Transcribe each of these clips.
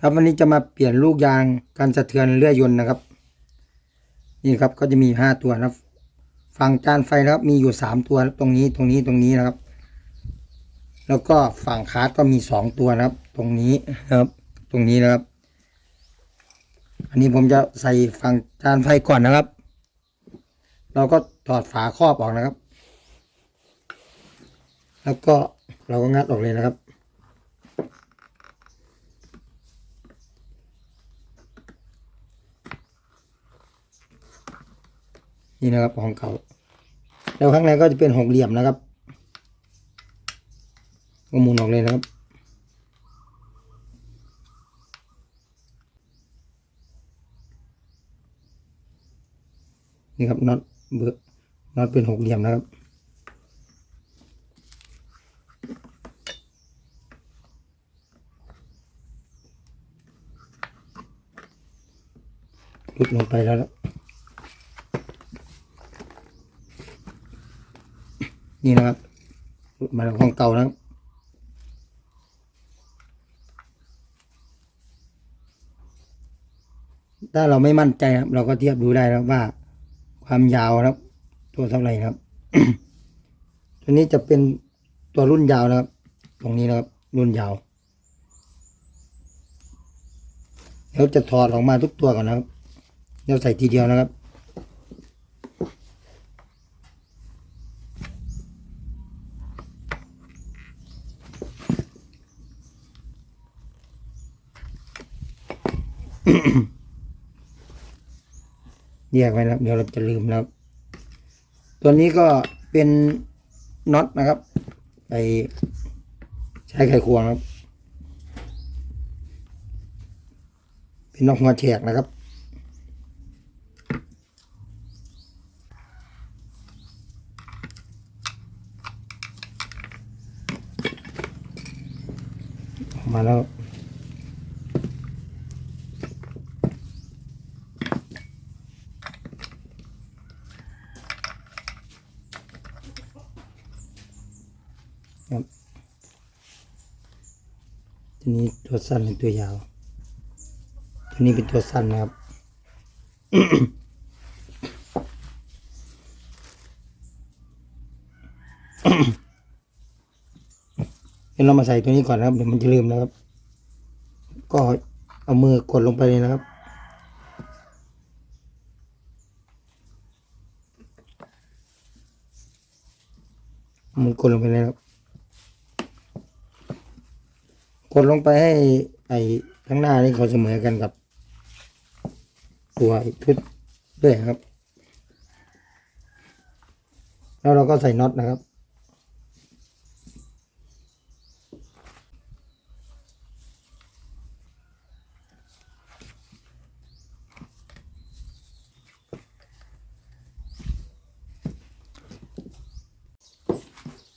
ครับวันนี้จะมาเปลี่ยนลูกยางการสะเทือนเลื่อยยนต์นะครับ นี่ครับก็จะมีห้าตัวนะฝั่งจานไฟนะครับมีอยู่สามตัวตรงนี้ตรงนี้ตรงนี้นะครับ แล้วก็ฝั่งคาร์ดก็มีสองตัวนะครับ ตรงนี้นะครับ ตรงนี้นะครับ อันนี้ผมจะใส่ฝั่งจานไฟก่อนนะครับ เราก็ถอดฝาครอบออกนะครับ แล้วก็เราก็งัดออกเลยนะครับ นี่นะครับของเก่า แล้วข้างในก็จะเป็นหกเหลี่ยมนะครับก็หมุนออกเลยนะครับ นี่ครับน็อตเบอร์น็อตเป็นหกเหลี่ยมนะครับลุดลงไปแล้ว นี่นะครับ มาจากห้องเก่านะครับถ้าเราไม่มั่นใจครับ เราก็เทียบดูได้นะครับว่า ความยาวนะครับ ตัวเท่าไหร่นะครับ ตัวนี้จะเป็นตัวรุ่นยาวนะครับ ตรงนี้นะครับ รุ่นยาวเดี๋ยวจะถอดออกมาทุกตัวก่อนนะครับเดี๋ยวใส่ทีเดียวนะครับ แยกไว้นะครับเดี๋ยวเราจะลืมนะครับตัวนี้ก็เป็นน็อตนะครับ ไปใช้ไขควงครับ เป็นน็อตหัวแฉกนะครับออกมาแล้ว ครับตัวนี้ตัวสั้นเป็นตัวยาว ตัวนี้เป็นตัวสั้นนะครับเดี๋ยวเรามาใส่ตัวนี้ก่อนนะครับเดี๋ยวมันจะลืมนะครับ ก็เอามือกดลงไปเลยนะครับมือกดลงไปเลยครับ ก ดลงไปให้ไอ้ข้างหน้านี่เขาเสมอกันกับ ตัวชุดด้วยครับ แล้วเราก็ใส่น็อตนะครับ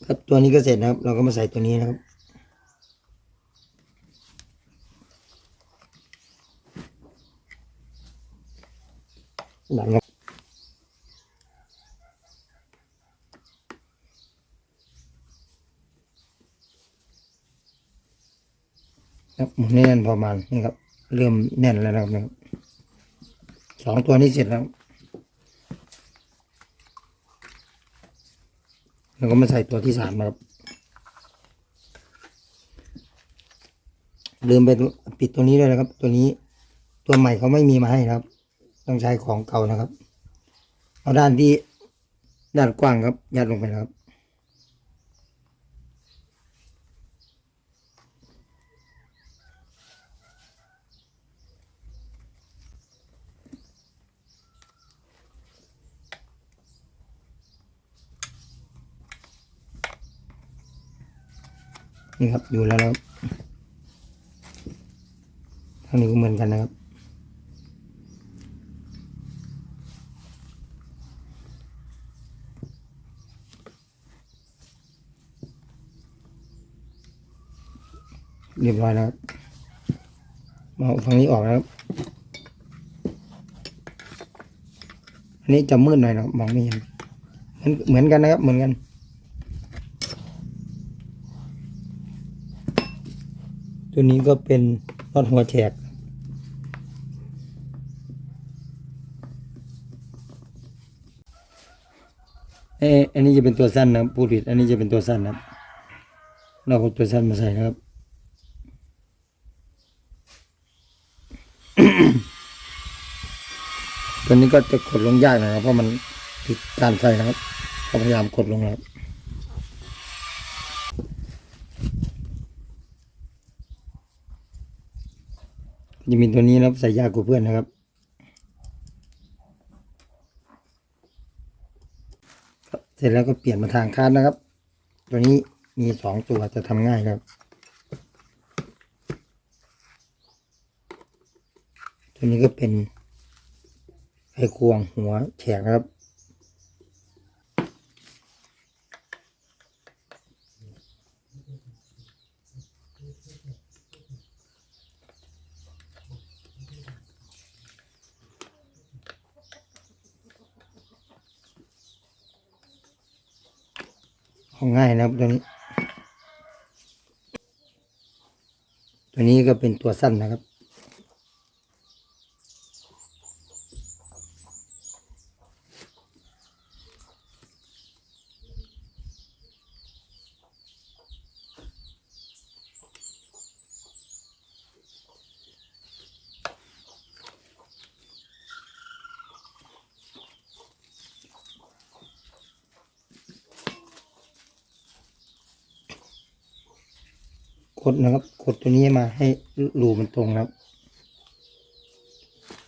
ครับตัวนี้ก็เสร็จนะครับ เราก็มาใส่ตัวนี้นะครับ หลังครับหมุนแน่นประมาณนี่ครับ เริ่มแน่นแล้วนะครับนะครับสองตัวนี้เสร็จแล้วแล้วก็มาใส่ตัวที่สามนะครับลืมไปปิดตัวนี้ด้วยนะครับ ตัวนี้ตัวใหม่เขาไม่มีมาให้นะครับ ต้องใช้ของเก่านะครับ เอาด้านที่ด้านกว้างครับ ยัดลงไปนะครับนี่ครับอยู่แล้วครับทางนี้ก็เหมือนกันนะครับ เรียบร้อยแล้วครับมาเอาฝั่งนี้ออกแล้วครับอันนี้จะมืดหน่อยนะมองไม่เห็นเหมือนเหมือนกันนะครับ เหมือนกันตัวนี้ก็เป็นรอดหัวแฉกเอะอันนี้จะเป็นตัวสั้นนะครับพูดผิดอันนี้จะเป็นตัวสั้นนะเราเอาตัวสั้นมาใส่นะครับ ตัวนี้ก็จะกดลงยากหนะครับเพราะมันติดการไฟนะครับก็พยายามกดลงนะครับจะมีตัวนี้นะครับใส่ยากกว่เพื่อนนะครับครับเสร็จแล้วก็เปลี่ยนมาทางคาดนะครับ ตัวนี้มีสองตัวจะทำง่ายครับ ตัวนี้ก็เป็น ไขควงหัวแฉกนะครับเอาง่ายนะครับตัวนี้ ตัวนี้ก็เป็นตัวสั้นนะครับ ดนะครับ กดตัวนี้มาให้รูมันตรงนะครับ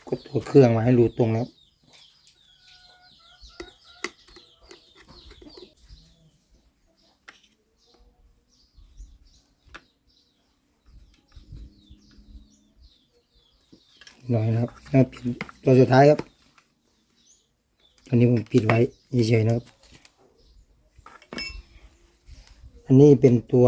กดตัวเครื่องมาให้รูตรงนะครับ หน่อยนะครับแล้วปิดตัวสุดท้ายครับอันนี้ผมปิดไว้เฉยๆนะครับ อันนี้เป็นตัว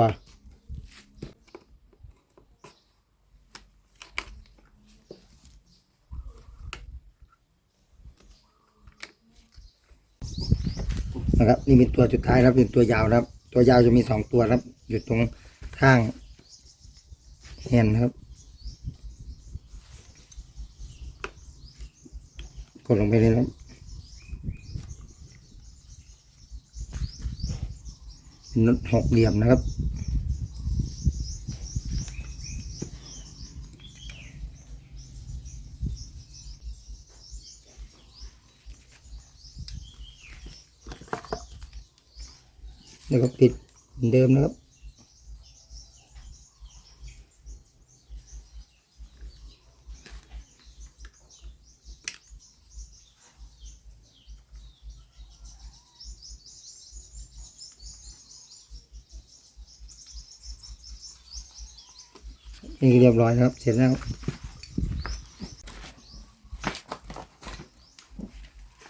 นะครับ นี่เป็นตัวสุดท้ายครับเป็นตัวยาวครับ ตัวยาวจะมีสองตัวครับ อยู่ตรงข้างแฮนด์นครับ กดลงไปเลยนะครับเป็นหกเหลี่ยมนะครับ แล้วก็ปิดเหมือนเดิมนะครับ นี่เรียบร้อยนะครับ เสร็จแล้ว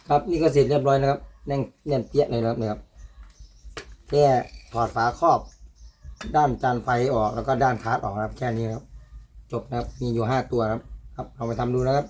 ครับนี่ก็เสร็จเรียบร้อยนะครับแน่นแน่นเปี้ยเลยนะครับ แค่ถอดฝาครอบ ด้านจานไฟออกแล้วก็ด้านคาร์ดออกนะครับ แค่นี้ครับ จบนะครับ มีอยู่ห้าตัวนะครับ ครับเอาไปทำดูนะครับ